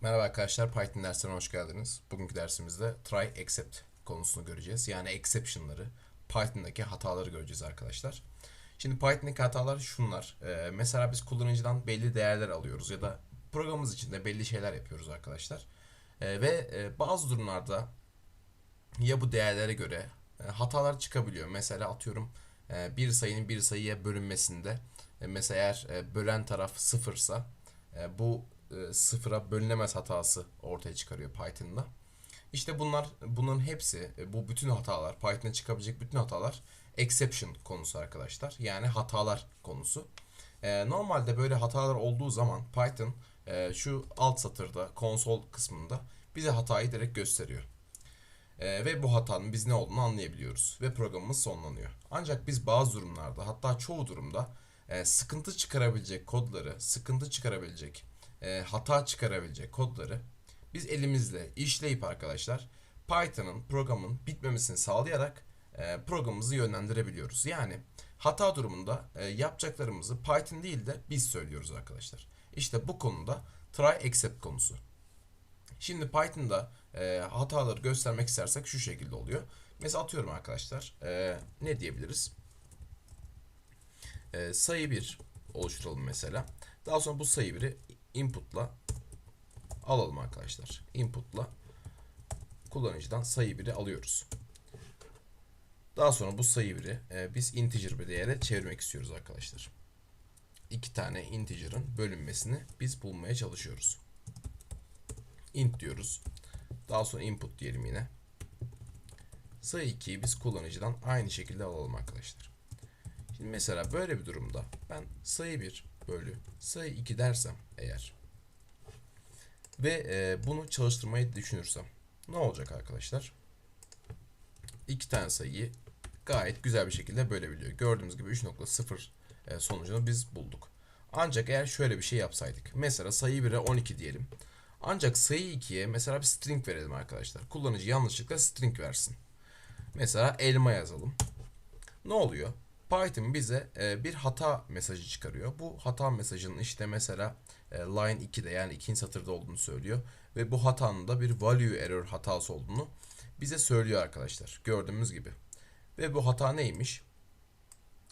Merhaba arkadaşlar, Python derslerine hoş geldiniz. Bugünkü dersimizde try except konusunu göreceğiz. Yani exception'ları, Python'daki hataları göreceğiz arkadaşlar. Şimdi Python'daki hatalar şunlar. Ee, mesela biz kullanıcıdan belli değerler alıyoruz ya da programımız içinde belli şeyler yapıyoruz arkadaşlar. Ee, ve e, bazı durumlarda ya bu değerlere göre e, hatalar çıkabiliyor. Mesela atıyorum e, bir sayının bir sayıya bölünmesinde e, mesela eğer e, bölen taraf sıfırsa e, bu e, sıfıra bölünemez hatası ortaya çıkarıyor Python'da. İşte bunlar bunların hepsi e, bu bütün hatalar Python'a çıkabilecek bütün hatalar exception konusu arkadaşlar. Yani hatalar konusu. E, normalde böyle hatalar olduğu zaman Python şu alt satırda konsol kısmında bize hatayı direkt gösteriyor. E, ve bu hatanın biz ne olduğunu anlayabiliyoruz ve programımız sonlanıyor. Ancak biz bazı durumlarda hatta çoğu durumda e, sıkıntı çıkarabilecek kodları, sıkıntı çıkarabilecek, e, hata çıkarabilecek kodları biz elimizle işleyip arkadaşlar Python'ın programın bitmemesini sağlayarak e, programımızı yönlendirebiliyoruz. Yani hata durumunda e, yapacaklarımızı Python değil de biz söylüyoruz arkadaşlar. İşte bu konuda try except konusu. Şimdi Python'da e, hataları göstermek istersek şu şekilde oluyor. Mesela atıyorum arkadaşlar e, ne diyebiliriz? E, sayı 1 oluşturalım mesela. Daha sonra bu sayı 1'i input'la alalım arkadaşlar. Input'la kullanıcıdan sayı 1'i alıyoruz. Daha sonra bu sayı 1'i e, biz integer bir değere çevirmek istiyoruz arkadaşlar. İki tane integer'ın bölünmesini biz bulmaya çalışıyoruz. int diyoruz. Daha sonra input diyelim yine. Sayı 2'yi biz kullanıcıdan aynı şekilde alalım arkadaşlar. Şimdi mesela böyle bir durumda ben sayı 1 bölü sayı 2 dersem eğer ve e, bunu çalıştırmayı düşünürsem ne olacak arkadaşlar? İki tane sayıyı gayet güzel bir şekilde bölebiliyor. Gördüğümüz gibi 3.0 e, sonucunu biz bulduk. Ancak eğer şöyle bir şey yapsaydık. Mesela sayı 1'e 12 diyelim. Ancak sayı 2'ye mesela bir string verelim arkadaşlar. Kullanıcı yanlışlıkla string versin. Mesela elma yazalım. Ne oluyor? Python bize e, bir hata mesajı çıkarıyor. Bu hata mesajının işte mesela e, line 2'de yani ikinci satırda olduğunu söylüyor. Ve bu hatanın da bir value error hatası olduğunu bize söylüyor arkadaşlar. Gördüğümüz gibi. Ve bu hata neymiş?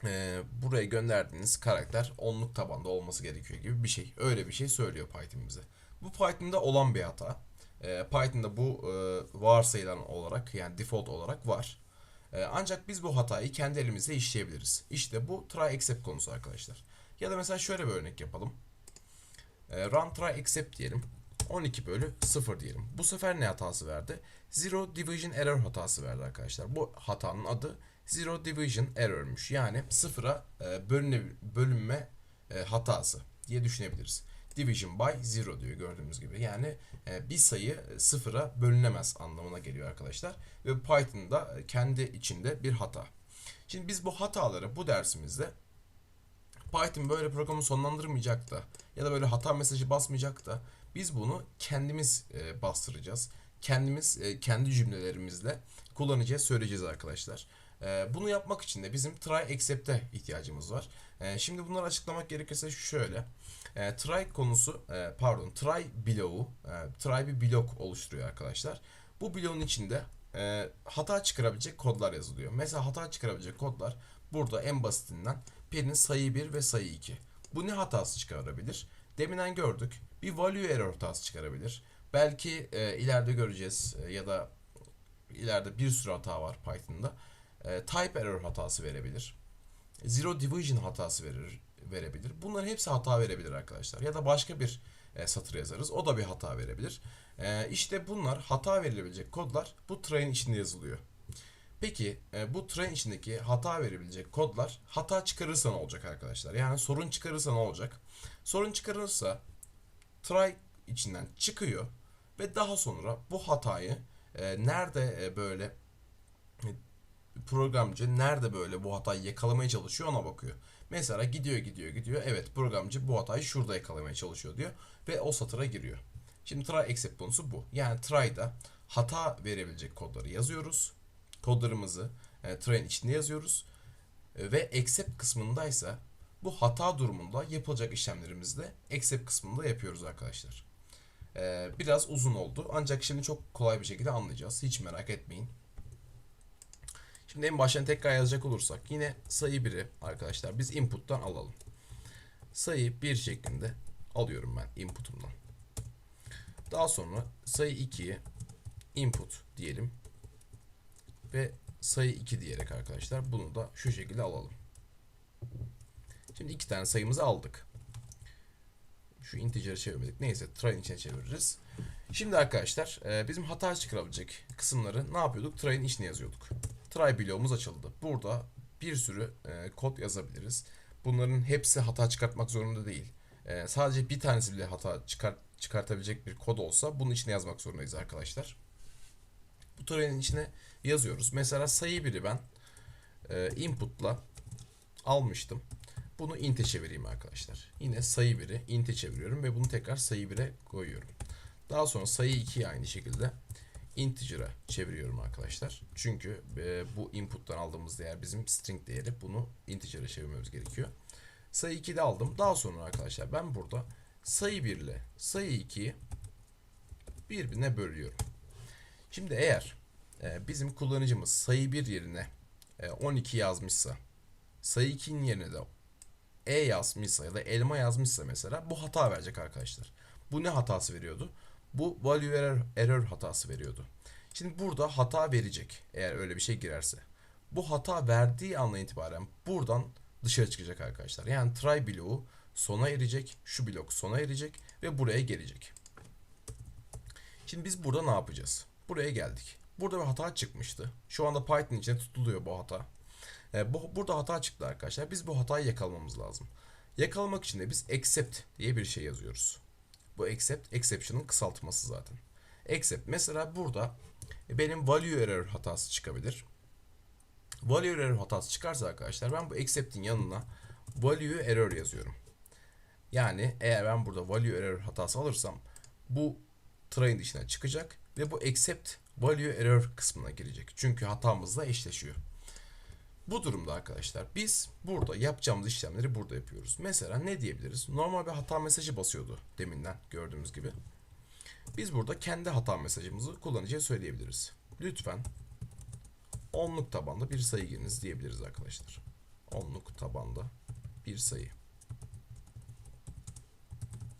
E, buraya gönderdiğiniz karakter onluk tabanda olması gerekiyor gibi bir şey. Öyle bir şey söylüyor Python bize. Bu Python'da olan bir hata. E, Python'da bu e, varsayılan olarak yani default olarak var. E, ancak biz bu hatayı kendi elimizle işleyebiliriz. İşte bu try except konusu arkadaşlar. Ya da mesela şöyle bir örnek yapalım. E, run try except diyelim. 12 bölü 0 diyelim. Bu sefer ne hatası verdi? Zero division error hatası verdi arkadaşlar. Bu hatanın adı zero division error'muş. Yani sıfıra e, bölüne, bölünme e, hatası diye düşünebiliriz. Division by zero diyor gördüğümüz gibi. Yani e, bir sayı sıfıra bölünemez anlamına geliyor arkadaşlar. Ve Python'da kendi içinde bir hata. Şimdi biz bu hataları bu dersimizde Python böyle programı sonlandırmayacak da ya da böyle hata mesajı basmayacak da biz bunu kendimiz e, bastıracağız. Kendimiz e, kendi cümlelerimizle kullanıcıya söyleyeceğiz arkadaşlar. E, bunu yapmak için de bizim try except'e ihtiyacımız var. E, şimdi bunları açıklamak gerekirse şöyle. E, try konusu e, pardon try bloğu e, try bir blok oluşturuyor arkadaşlar. Bu bloğun içinde e, hata çıkarabilecek kodlar yazılıyor. Mesela hata çıkarabilecek kodlar burada en basitinden Pelin sayı 1 ve sayı 2. Bu ne hatası çıkarabilir? Deminden gördük. Bir value error hatası çıkarabilir. Belki ileride göreceğiz ya da ileride bir sürü hata var Python'da. E, type error hatası verebilir. Zero division hatası verir verebilir. Bunların hepsi hata verebilir arkadaşlar. Ya da başka bir e, satır yazarız. O da bir hata verebilir. E, işte bunlar hata verilebilecek kodlar bu try'in içinde yazılıyor. Peki e, bu try içindeki hata verebilecek kodlar hata çıkarırsa ne olacak arkadaşlar? Yani sorun çıkarırsa ne olacak? Sorun çıkarırsa try içinden çıkıyor ve daha sonra bu hatayı e, nerede e, böyle programcı nerede böyle bu hatayı yakalamaya çalışıyor ona bakıyor. Mesela gidiyor gidiyor gidiyor. Evet programcı bu hatayı şurada yakalamaya çalışıyor diyor ve o satıra giriyor. Şimdi try except konusu bu. Yani try'da hata verebilecek kodları yazıyoruz. Kodlarımızı e, try'in içinde yazıyoruz. E, ve except kısmındaysa bu hata durumunda yapılacak işlemlerimizde except kısmında yapıyoruz arkadaşlar. Ee, biraz uzun oldu. Ancak şimdi çok kolay bir şekilde anlayacağız. Hiç merak etmeyin. Şimdi en baştan tekrar yazacak olursak yine sayı 1'i arkadaşlar biz input'tan alalım. Sayı 1 şeklinde alıyorum ben input'umdan. Daha sonra sayı 2'yi input diyelim. Ve sayı 2 diyerek arkadaşlar bunu da şu şekilde alalım. Şimdi iki tane sayımızı aldık. Şu integer'ı çevirmedik. Neyse try'ın içine çeviririz. Şimdi arkadaşlar e, bizim hata çıkarabilecek kısımları ne yapıyorduk? Try'ın içine yazıyorduk. Try bloğumuz açıldı. Burada bir sürü e, kod yazabiliriz. Bunların hepsi hata çıkartmak zorunda değil. E, sadece bir tanesi bile hata çıkart, çıkartabilecek bir kod olsa bunun içine yazmak zorundayız arkadaşlar. Bu try'ın içine yazıyoruz. Mesela sayı biri ben e, input'la almıştım. Bunu int'e çevireyim arkadaşlar. Yine sayı biri int'e çeviriyorum ve bunu tekrar sayı bire koyuyorum. Daha sonra sayı 2'yi aynı şekilde integer'a çeviriyorum arkadaşlar. Çünkü e, bu input'tan aldığımız değer bizim string değeri. Bunu integer'a çevirmemiz gerekiyor. Sayı 2'de aldım. Daha sonra arkadaşlar ben burada sayı 1 ile sayı 2'yi birbirine bölüyorum. Şimdi eğer e, bizim kullanıcımız sayı 1 yerine e, 12 yazmışsa sayı 2'nin yerine de e yazmışsa ya da elma yazmışsa mesela bu hata verecek arkadaşlar. Bu ne hatası veriyordu? Bu value error, error hatası veriyordu. Şimdi burada hata verecek eğer öyle bir şey girerse. Bu hata verdiği andan itibaren buradan dışarı çıkacak arkadaşlar. Yani try bloğu sona erecek, şu blok sona erecek ve buraya gelecek. Şimdi biz burada ne yapacağız? Buraya geldik. Burada bir hata çıkmıştı. Şu anda Python içinde tutuluyor bu hata. E, bu, burada hata çıktı arkadaşlar. Biz bu hatayı yakalamamız lazım. Yakalamak için de biz except diye bir şey yazıyoruz. Bu except exception'ın kısaltması zaten. Except mesela burada benim value error hatası çıkabilir. Value error hatası çıkarsa arkadaşlar ben bu except'in yanına value error yazıyorum. Yani eğer ben burada value error hatası alırsam bu try'ın dışına çıkacak ve bu except value error kısmına girecek. Çünkü hatamızla eşleşiyor. Bu durumda arkadaşlar biz burada yapacağımız işlemleri burada yapıyoruz. Mesela ne diyebiliriz? Normal bir hata mesajı basıyordu deminden gördüğümüz gibi. Biz burada kendi hata mesajımızı kullanıcıya söyleyebiliriz. Lütfen onluk tabanda bir sayı giriniz diyebiliriz arkadaşlar. Onluk tabanda bir sayı.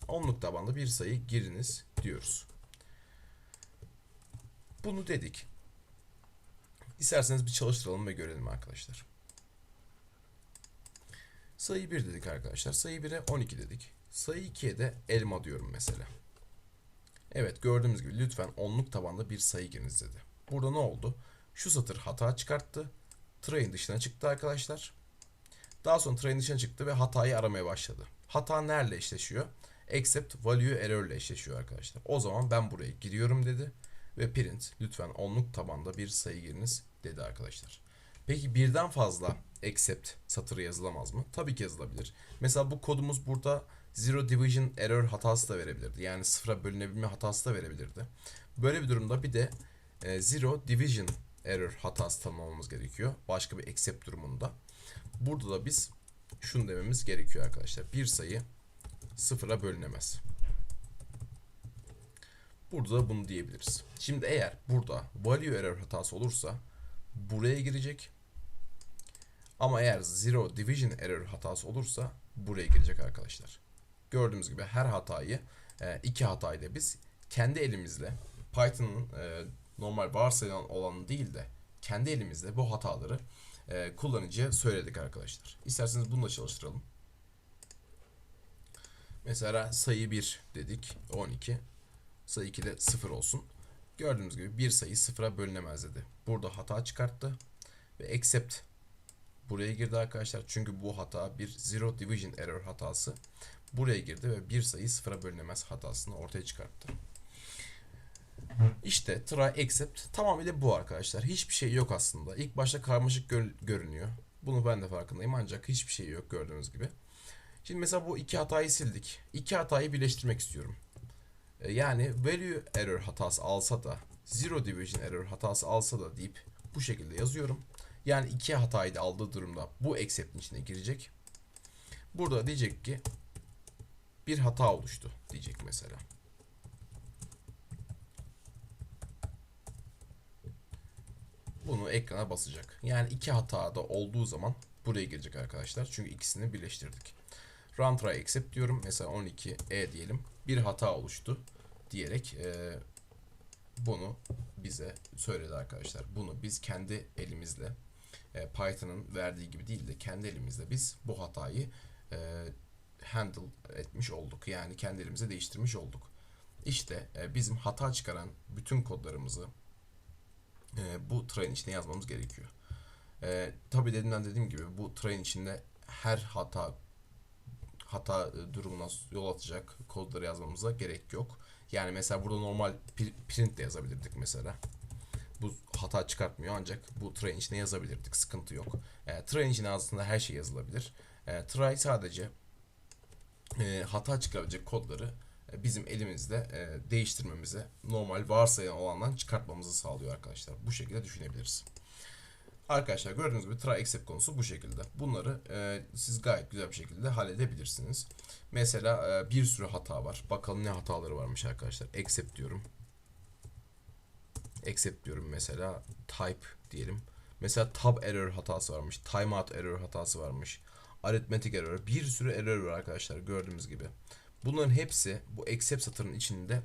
Onluk tabanda bir sayı giriniz diyoruz. Bunu dedik. İsterseniz bir çalıştıralım ve görelim arkadaşlar. Sayı 1 dedik arkadaşlar. Sayı 1'e 12 dedik. Sayı 2'ye de elma diyorum mesela. Evet gördüğümüz gibi lütfen onluk tabanda bir sayı giriniz dedi. Burada ne oldu? Şu satır hata çıkarttı. Try'ın dışına çıktı arkadaşlar. Daha sonra try'ın dışına çıktı ve hatayı aramaya başladı. Hata nerede eşleşiyor? Except value error ile eşleşiyor arkadaşlar. O zaman ben buraya giriyorum dedi ve print lütfen onluk tabanda bir sayı giriniz dedi arkadaşlar. Peki birden fazla except satırı yazılamaz mı? Tabii ki yazılabilir. Mesela bu kodumuz burada zero division error hatası da verebilirdi. Yani sıfıra bölünebilme hatası da verebilirdi. Böyle bir durumda bir de e, zero division error hatası tanımlamamız gerekiyor. Başka bir except durumunda. Burada da biz şunu dememiz gerekiyor arkadaşlar. Bir sayı sıfıra bölünemez. Burada da bunu diyebiliriz. Şimdi eğer burada value error hatası olursa buraya girecek. Ama eğer zero division error hatası olursa buraya girecek arkadaşlar. Gördüğümüz gibi her hatayı e, iki hatayı da biz kendi elimizle Python'ın e, normal varsayılan olanı değil de kendi elimizle bu hataları e, kullanıcıya söyledik arkadaşlar. İsterseniz bunu da çalıştıralım. Mesela sayı 1 dedik 12. Sayı 2 de 0 olsun. Gördüğünüz gibi bir sayı sıfıra bölünemez dedi. Burada hata çıkarttı. Ve except buraya girdi arkadaşlar. Çünkü bu hata bir zero division error hatası. Buraya girdi ve bir sayı sıfıra bölünemez hatasını ortaya çıkarttı. İşte try except tamamıyla bu arkadaşlar. Hiçbir şey yok aslında. İlk başta karmaşık gör- görünüyor. Bunu ben de farkındayım ancak hiçbir şey yok gördüğünüz gibi. Şimdi mesela bu iki hatayı sildik. İki hatayı birleştirmek istiyorum. E, yani value error hatası alsa da zero division error hatası alsa da deyip bu şekilde yazıyorum. Yani iki hatayı da aldığı durumda bu except'in içine girecek. Burada diyecek ki bir hata oluştu diyecek mesela. Bunu ekrana basacak. Yani iki hata da olduğu zaman buraya girecek arkadaşlar. Çünkü ikisini birleştirdik. Run try except diyorum. Mesela 12e diyelim. Bir hata oluştu diyerek e, bunu bize söyledi arkadaşlar. Bunu biz kendi elimizle e, Python'ın verdiği gibi değil de kendi elimizle biz bu hatayı e, handle etmiş olduk. Yani kendi elimize değiştirmiş olduk. İşte e, bizim hata çıkaran bütün kodlarımızı e, bu train içine yazmamız gerekiyor. E, tabii dediğimden dediğim gibi bu train içinde her hata hata e, durumuna yol atacak kodları yazmamıza gerek yok. Yani mesela burada normal pri- print de yazabilirdik mesela. Bu hata çıkartmıyor ancak bu try içine yazabilirdik. Sıkıntı yok. E, try içine aslında her şey yazılabilir. E, try sadece e, hata çıkarabilecek kodları e, bizim elimizde e, değiştirmemize, normal varsayılan olandan çıkartmamızı sağlıyor arkadaşlar. Bu şekilde düşünebiliriz. Arkadaşlar gördüğünüz gibi try accept konusu bu şekilde. Bunları e, siz gayet güzel bir şekilde halledebilirsiniz. Mesela e, bir sürü hata var. Bakalım ne hataları varmış arkadaşlar. Accept diyorum. Accept diyorum mesela. Type diyelim. Mesela tab error hatası varmış. Timeout error hatası varmış. Arithmetic error. Bir sürü error var arkadaşlar gördüğümüz gibi. Bunların hepsi bu accept satırının içinde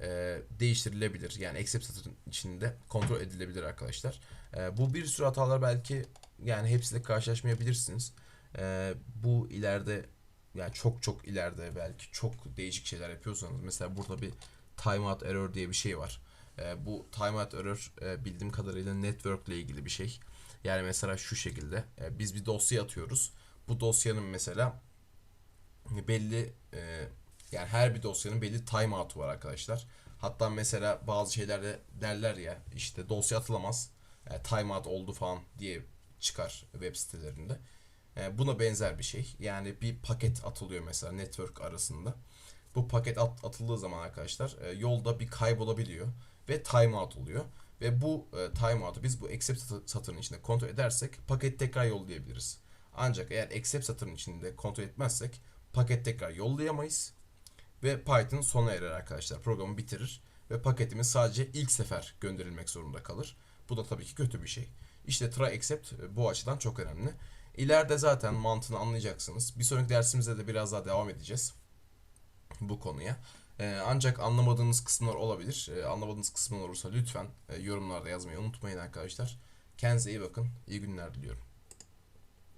e, değiştirilebilir. Yani accept satırının içinde kontrol edilebilir arkadaşlar. E, bu bir sürü hatalar belki yani hepsiyle karşılaşmayabilirsiniz. E, bu ileride yani çok çok ileride belki çok değişik şeyler yapıyorsanız mesela burada bir timeout error diye bir şey var. E, bu timeout error e, bildiğim kadarıyla network ile ilgili bir şey. Yani mesela şu şekilde e, biz bir dosya atıyoruz. Bu dosyanın mesela belli e, yani her bir dosyanın belli timeout'u var arkadaşlar. Hatta mesela bazı şeylerde derler ya işte dosya atılamaz. E, timeout oldu falan diye çıkar web sitelerinde. E, buna benzer bir şey. Yani bir paket atılıyor mesela network arasında. Bu paket at, atıldığı zaman arkadaşlar e, yolda bir kaybolabiliyor ve timeout oluyor. Ve bu timeout'u biz bu accept satı- satırının içinde kontrol edersek paket tekrar yollayabiliriz. Ancak eğer accept satırının içinde kontrol etmezsek paket tekrar yollayamayız. Ve Python sona erer arkadaşlar. Programı bitirir ve paketimiz sadece ilk sefer gönderilmek zorunda kalır. Bu da tabii ki kötü bir şey. İşte try accept e, bu açıdan çok önemli. İleride zaten mantığını anlayacaksınız. Bir sonraki dersimizde de biraz daha devam edeceğiz bu konuya. Ee, ancak anlamadığınız kısımlar olabilir. Ee, anlamadığınız kısımlar olursa lütfen e, yorumlarda yazmayı unutmayın arkadaşlar. Kendinize iyi bakın. İyi günler diliyorum.